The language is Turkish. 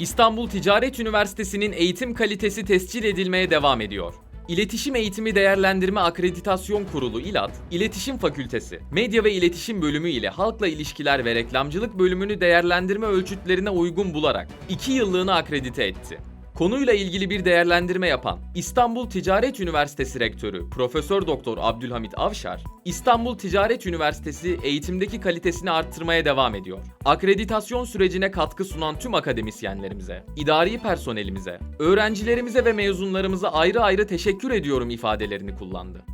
İstanbul Ticaret Üniversitesi'nin eğitim kalitesi tescil edilmeye devam ediyor. İletişim Eğitimi Değerlendirme Akreditasyon Kurulu İLAT, İletişim Fakültesi, Medya ve İletişim Bölümü ile Halkla İlişkiler ve Reklamcılık Bölümünü değerlendirme ölçütlerine uygun bularak 2 yıllığını akredite etti. Konuyla ilgili bir değerlendirme yapan İstanbul Ticaret Üniversitesi Rektörü Profesör Doktor Abdülhamit Avşar, İstanbul Ticaret Üniversitesi eğitimdeki kalitesini arttırmaya devam ediyor. Akreditasyon sürecine katkı sunan tüm akademisyenlerimize, idari personelimize, öğrencilerimize ve mezunlarımıza ayrı ayrı teşekkür ediyorum ifadelerini kullandı.